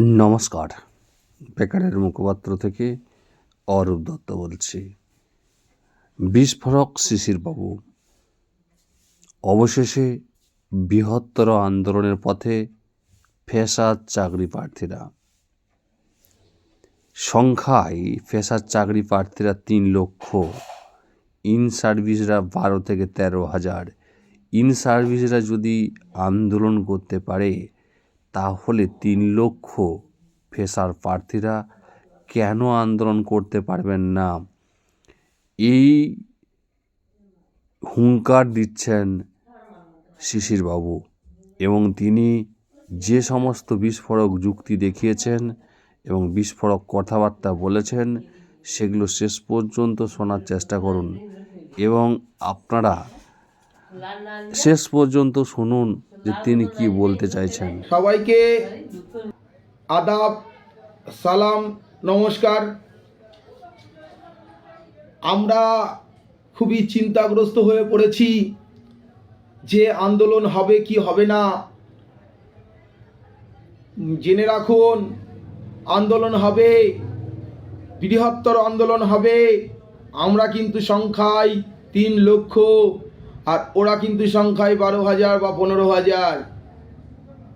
নমস্কার। বেকারের মুখপাত্র থেকে অরূপ দত্ত বলছি। বিস্ফোরক শিশিরবাবু অবশেষে বৃহত্তর আন্দোলনের পথে ফেসার চাকরি প্রার্থীরা। সংখ্যায় ফেসার চাকরি প্রার্থীরা তিন লক্ষ। ইন সার্ভিসরা বারো থেকে তেরো হাজার। ইন সার্ভিসরা যদি আন্দোলন করতে পারে তাহলে তিন লক্ষ ফেসার প্রার্থীরা কেন আন্দোলন করতে পারবেন না? এই হুঙ্কার দিচ্ছেন শিশিরবাবু এবং তিনি যে সমস্ত বিস্ফোরক যুক্তি দেখিয়েছেন এবং বিস্ফোরক কথাবার্তা বলেছেন, সেগুলো শেষ পর্যন্ত শোনার চেষ্টা করুন এবং আপনারা শেষ পর্যন্ত শুনুন। যে তিনি কি বলতে চাইছেন? সবাইকে আদাব, সালাম, নমস্কার। আমরা খুবই চিন্তাগ্রস্ত হয়ে পড়েছি যে আন্দোলন হবে কি হবে না। জেনে রাখুন, আন্দোলন হবে, বৃহত্তর আন্দোলন হবে। আমরা কিন্তু সংখ্যায় তিন লক্ষ আর ওরা কিন্তু সংখ্যায় বারো হাজার বা পনেরো হাজার।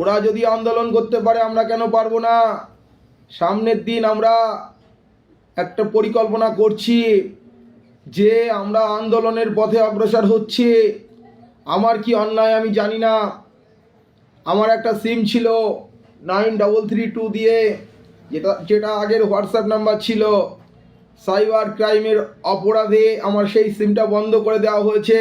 ওরা যদি আন্দোলন করতে পারে, আমরা কেন পারব না? সামনের দিন আমরা একটা পরিকল্পনা করছি যে আমরা আন্দোলনের পথে অগ্রসর হচ্ছে। আমার কি অন্যায় আমি জানি না। আমার একটা সিম ছিল নাইন ডবল থ্রি টু দিয়ে, যেটা যেটা আগের হোয়াটসঅ্যাপ নাম্বার ছিল। সাইবার ক্রাইমের অপরাধে আমার সেই সিমটা বন্ধ করে দেওয়া হয়েছে।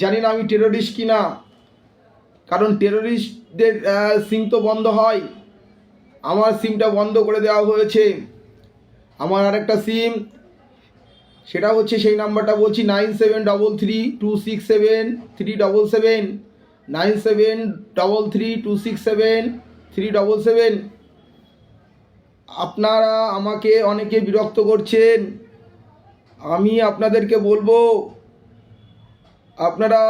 জানি না আমি টেররিস্ট কিনা। কারণ টেরোরিস্টদের সিম তো বন্ধ হয়। আমার সিমটা বন্ধ করে দেওয়া হয়েছে। আমার আরেকটা সিম সেটা হচ্ছে সেই নাম্বারটা বলছি nine seven double three two six seven three double seven. Nine seven double three two six seven three double seven. আপনারা আমাকে অনেকে বিরক্ত করছেন। আমি আপনাদেরকে বলব আপনারা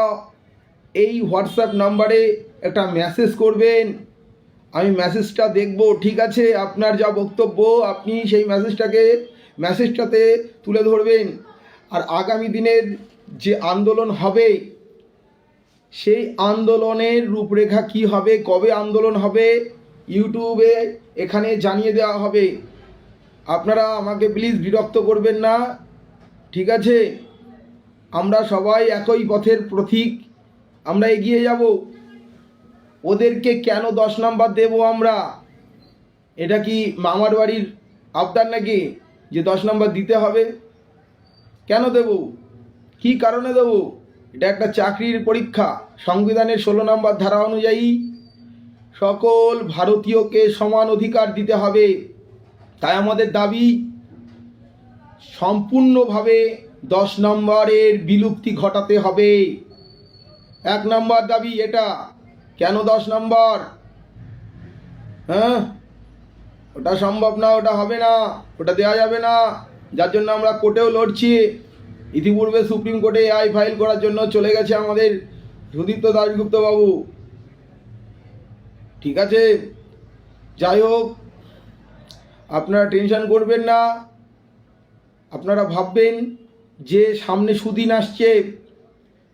এই হোয়াটসঅ্যাপ নাম্বারে একটা মেসেজ করবেন। আমি মেসেজটা দেখব, ঠিক আছে? আপনার যা বক্তব্য, আপনি সেই মেসেজটাকে মেসেজটাতে তুলে ধরবেন। আর আগামী দিনের যে আন্দোলন হবে, সেই আন্দোলনের রূপরেখা কি হবে, কবে আন্দোলন হবে, ইউটিউবে এখানে জানিয়ে দেওয়া হবে। আপনারা আমাকে প্লিজ বিরক্ত করবেন না, ঠিক আছে? আমরা সবাই একই পথের প্রতীক। আমরা এগিয়ে যাব। ওদেরকে কেন দশ নাম্বার দেব আমরা? এটা কি মামার বাড়ির আবদার নাকি যে দশ নাম্বার দিতে হবে? কেন দেব? কি কারণে দেব? এটা একটা চাকরির পরীক্ষা। সংবিধানের ষোলো নম্বর ধারা অনুযায়ী সকল ভারতীয়কে সমান অধিকার দিতে হবে। তাই আমাদের দাবি, সম্পূর্ণভাবে দশ নম্বরের বিলুপ্তি ঘটাতে হবে। এক নম্বর দাবি এটা। কেন দশ নম্বর? হ্যাঁ? ওটা সম্ভব না, ওটা হবে না, ওটা দেওয়া যাবে না। যার জন্য আমরা কোর্টেও লড়ছি। ইতিপূর্বে সুপ্রিম কোর্টে আই ফাইল করার জন্য চলে গেছে আমাদের সুদীপ্ত দাসগুপ্ত বাবু ঠিক আছে? যাই হোক, আপনারা টেনশন করবেন না। আপনারা ভাববেন যে সামনে সুদিন আসছে,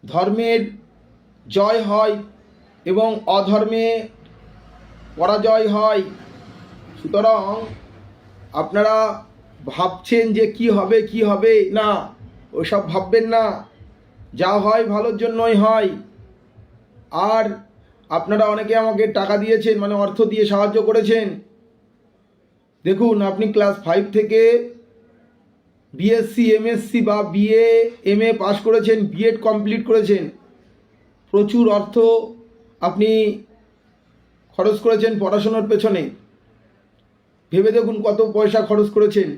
ধর্মের জয় হয় এবং অধর্মে পরাজয় হয়। সুতরাং আপনারা ভাবছেন যে কি হবে কি হবে? না ওসব ভাববেন না। যা হয় ভালোর জন্যই হয়। আর আপনারা অনেকে আমাকে টাকা দিয়েছেন মানে অর্থ দিয়ে সাহায্য করেছেন। দেখুন, আপনি ক্লাস ফাইভ থেকে বিএসসি এমএসসি বা বিএ এম এ পাশ করেছেন বিএড কমপ্লিট করেছেন। প্রচুর অর্থ আপনি খরচ করেছেন পড়াশোনার পেছনে। ভেবে দেখুন কত পয়সা খরচ করেছেন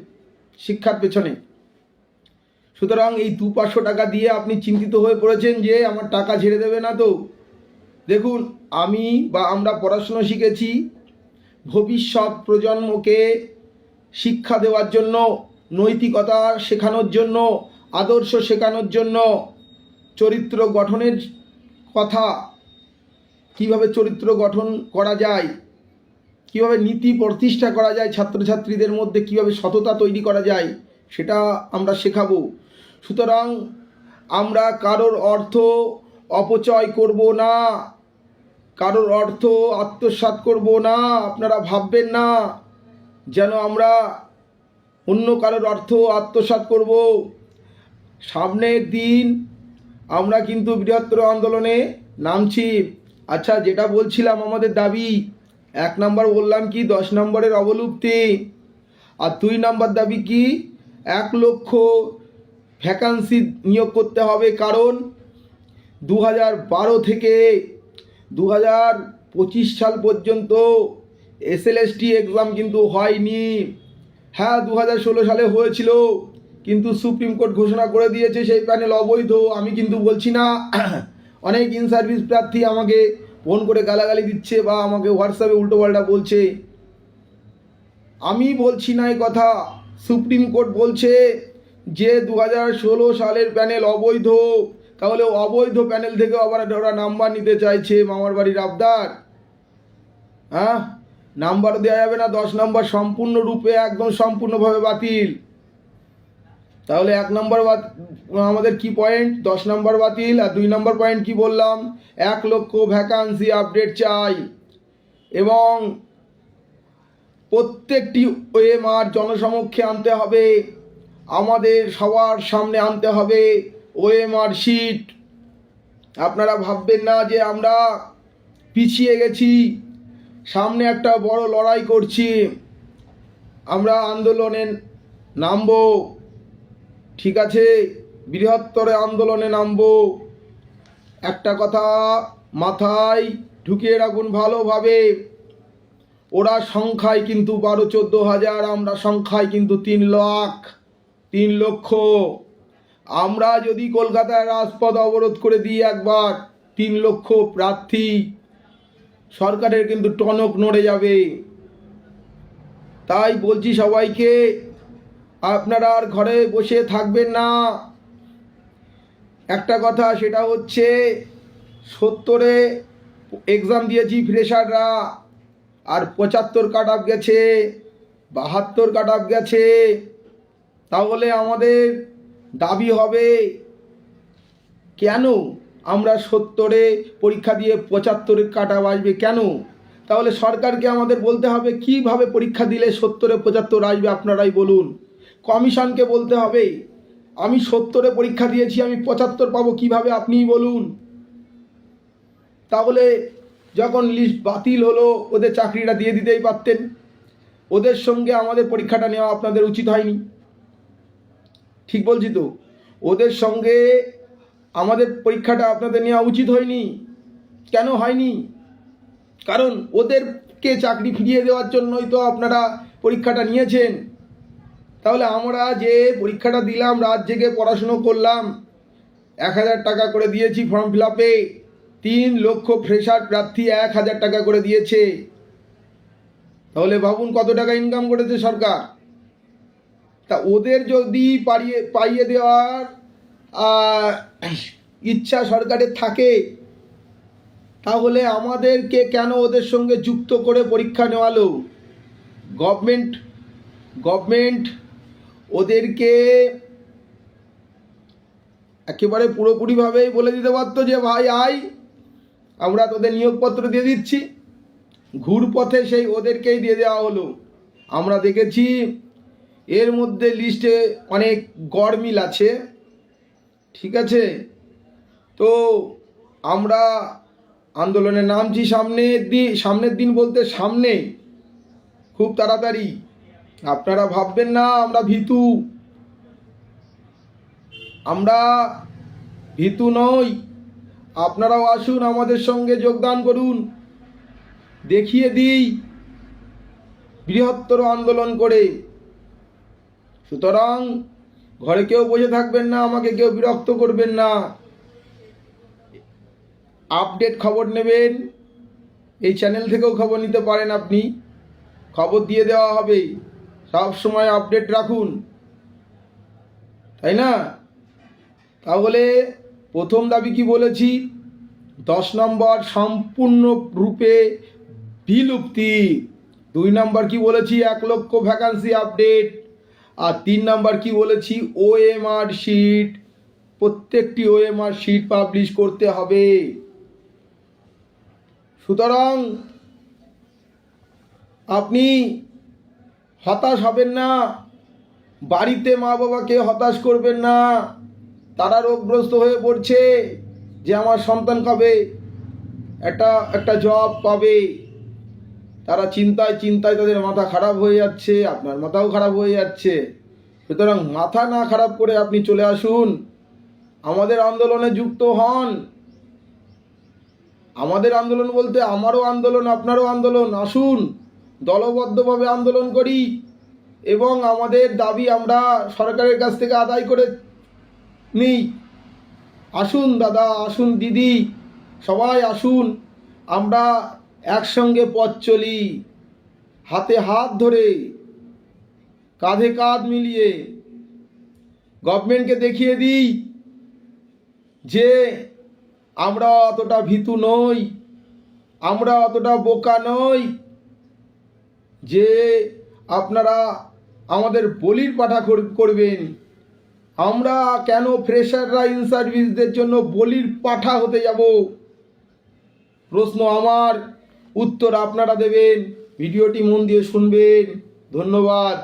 শিক্ষার পেছনে। সুতরাং এই দু পাঁচশো টাকা দিয়ে আপনি চিন্তিত হয়ে পড়েছেন যে আমার টাকা ঝেড়ে দেবে না তো। দেখুন, আমি বা আমরা পড়াশুনো শিখেছি। ভবিষ্যৎ প্রজন্মকে শিক্ষা দেওয়ার জন্য নৈতিকতা শেখানোর জন্য, আদর্শ শেখানোর জন্য চরিত্র গঠনের কথা, কীভাবে চরিত্র গঠন করা যায়, কীভাবে নীতি প্রতিষ্ঠা করা যায় ছাত্রছাত্রীদের মধ্যে, কীভাবে সততা তৈরি করা যায়, সেটা আমরা শেখাবো। সুতরাং আমরা কারোর অর্থ অপচয় করব না, কারোর অর্থ আত্মসাৎ করব না, আপনারা ভাববেন না, যেন আমরা অন্য কারোর অর্থ আত্মসাৎ করব। সামনের দিন আমরা কিন্তু বৃহত্তর আন্দোলনে নামছি। আচ্ছা যেটা বলছিলাম আমাদের দাবি, এক নম্বর বললাম কি, দশ নম্বরের অবলুপ্তি। আর দুই নম্বর দাবি কি, এক লক্ষ ভ্যাকান্সি নিয়োগ করতে হবে কারণ দু বারো থেকে দু পঁচিশ সাল পর্যন্ত এস এসএলএসটি এক্সাম কিন্তু হয়নি। হ্যাঁ দু হাজার ষোলো সালে হয়েছিল, কিন্তু সুপ্রিম কোর্ট ঘোষণা করে দিয়েছে সেই প্যানেল অবৈধ। আমি কিন্তু বলছি না, অনেক ইন সার্ভিস প্রার্থী আমাকে ফোন করে গালাগালি দিচ্ছে বা আমাকে হোয়াটসঅ্যাপে উল্টোপাল্টা বলছে। আমি বলছি না এই কথা। সুপ্রিম কোর্ট বলছে যে দু হাজার ষোলো সালের প্যানেল অবৈধ। তাহলে অবৈধ প্যানেল থেকে আবার ওরা নাম্বার নিতে চাইছে মামার বাড়ির আবদার। হ্যাঁ? নাম্বার দেওয়া যাবে না, দশ নম্বর সম্পূর্ণরূপে একদম সম্পূর্ণভাবে বাতিল। তাহলে এক নম্বর আমাদের কি পয়েন্ট দশ নম্বর বাতিল আর দুই নম্বর পয়েন্ট কি বললাম? এক লক্ষ ভ্যাকান্সি আপডেট চাই। এবং প্রত্যেকটি ওএমআর জনসমক্ষে আনতে হবে। আমাদের সবার সামনে আনতে হবে ওএমআর শিট আপনারা ভাববেন না যে আমরা পিছিয়ে গেছি। সামনে একটা বড় লড়াই করছি। আমরা আন্দোলনে নামবো। ঠিক আছে, বৃহত্তর আন্দোলনে নামবো। একটা কথা মাথায় ঢুকিয়ে রাখুন ভালোভাবে। ওরা সংখ্যায় কিন্তু বারো, চোদ্দ হাজার, আমরা সংখ্যায় কিন্তু তিন লাখ, তিন লক্ষ। আমরা যদি কলকাতায় রাজপথ অবরোধ করে দিই একবার, তিন লক্ষ প্রার্থী। সরকারের কিন্তু টনক নড়ে যাবে। তাই বলছি সবাইকে, আপনারা আর ঘরে বসে থাকবেন না। একটা কথা সেটা হচ্ছে, সত্তরে এক্সাম দিয়েছি ফ্রেশাররা আর পঁচাত্তর কাট আপ গেছে, বাহাত্তর কাট আপ গেছে। তাহলে আমাদের দাবি হবে, কেন? আমরা সত্তরে পরীক্ষা দিয়ে পঁচাত্তরের কাটা আসবে কেন? তাহলে সরকারকে আমাদের বলতে হবে, কীভাবে পরীক্ষা দিলে সত্তরে পঁচাত্তর আসবে? আপনারাই বলুন। কমিশনকে বলতে হবে, আমি সত্তরে পরীক্ষা দিয়েছি, আমি পঁচাত্তর পাবো, কীভাবে আপনিই বলুন? তাহলে যখন লিস্ট বাতিল হলো, ওদের চাকরিটা দিয়ে দিতেই পারতেন। ওদের সঙ্গে আমাদের পরীক্ষাটা নেওয়া আপনাদের উচিত হয়নি। ঠিক বলছি তো? ওদের সঙ্গে আমাদের পরীক্ষাটা আপনাদের নেওয়া উচিত হয়নি। কেন হয়নি? কারণ ওদেরকে চাকরি ফিরিয়ে দেওয়ার জন্যই তো আপনারা পরীক্ষাটা নিয়েছেন। তাহলে আমরা যে পরীক্ষাটা দিলাম, রাত জেগে পড়াশুনো করলাম, এক হাজার টাকা করে দিয়েছি ফর্ম ফিল আপে তিন লক্ষ ফ্রেশার প্রার্থী এক হাজার টাকা করে দিয়েছে। তাহলে ভাবুন কত টাকা ইনকাম করেছে সরকার? তা ওদের যদি পাইয়ে দেওয়ার ইচ্ছা সরকারের থাকে, তাহলে আমাদেরকে কেন ওদের সঙ্গে যুক্ত করে পরীক্ষা নেওয়ালো? গভর্নমেন্ট গভর্নমেন্ট ওদেরকে একেবারে পুরোপুরিভাবেই বলে দিতে পারতো যে, ভাই, আয়, আমরা তোদের নিয়োগপত্র দিয়ে দিচ্ছি। ঘুরপথে সেই ওদেরকেই দিয়ে দেওয়া হলো। আমরা দেখেছি এর মধ্যে লিস্টে অনেক গড়মিল আছে। ঠিক আছে? তো আমরা আন্দোলনে নামছি সামনের দিন সামনের দিন বলতে সামনে। খুব তাড়াতাড়ি। আপনারা ভাববেন না, আমরা ভীতু। আমরা ভীতু নই। আপনারাও আসুন, আমাদের সঙ্গে যোগদান করুন। দেখিয়ে দিই বৃহত্তর আন্দোলন করে। সুতরাং ঘরে কেউ বসে থাকবেন না, আমাকে কেউ বিরক্ত করবেন না। আপডেট খবর নেবেন, এই চ্যানেল থেকেও খবর নিতে পারেন আপনি। খবর দিয়ে দেওয়া হবে, সব সময় আপডেট রাখুন। তাই না? তাহলে প্রথম দাবি কি বলেছি? দশ নম্বর সম্পূর্ণ রূপে বিলুপ্তি। দুই নম্বর কি বলেছি? এক লক্ষ ভ্যাকান্সি আপডেট আর তিন নাম্বার কি বলেছি? ওএমআর শিট প্রত্যেকটি ওএমআর শিট পাবলিশ করতে হবে। সুতরাং আপনি হতাশ হবেন না। বাড়িতে মা বাবাকে হতাশ করবেন না। তারা রোগগ্রস্ত হয়ে পড়ছে যে আমার সন্তান কবে? একটা একটা জব পাবে। তারা চিন্তায় চিন্তায় তাদের মাথা খারাপ হয়ে যাচ্ছে, আপনার মাথাও খারাপ হয়ে যাচ্ছে। সুতরাং মাথা না খারাপ করে আপনি চলে আসুন। আমাদের আন্দোলনে যুক্ত হন। আমাদের আন্দোলন বলতে আমারও আন্দোলন, আপনারও আন্দোলন, আসুন। দলবদ্ধভাবে আন্দোলন করি। এবং আমাদের দাবি আমরা সরকারের কাছ থেকে আদায় করে নিই। আসুন দাদা, আসুন দিদি, সবাই আসুন। আমরা একসঙ্গে পথ চলি, হাতে হাত ধরে, কাঁধে কাঁধ মিলিয়ে। গভর্নমেন্টকে দেখিয়ে দিই যে আমরা অতটা ভীতু নই, আমরা অতটা বোকা নই, যে আপনারা আমাদের বলির পাঠা কর- করবেন। আমরা কেন ফ্রেশাররা ইন সার্ভিসদের জন্য বলির পাঠা হতে যাব? প্রশ্ন আমার। উত্তর আপনারা দেবেন। ভিডিওটি মন দিয়ে শুনবেন। ধন্যবাদ।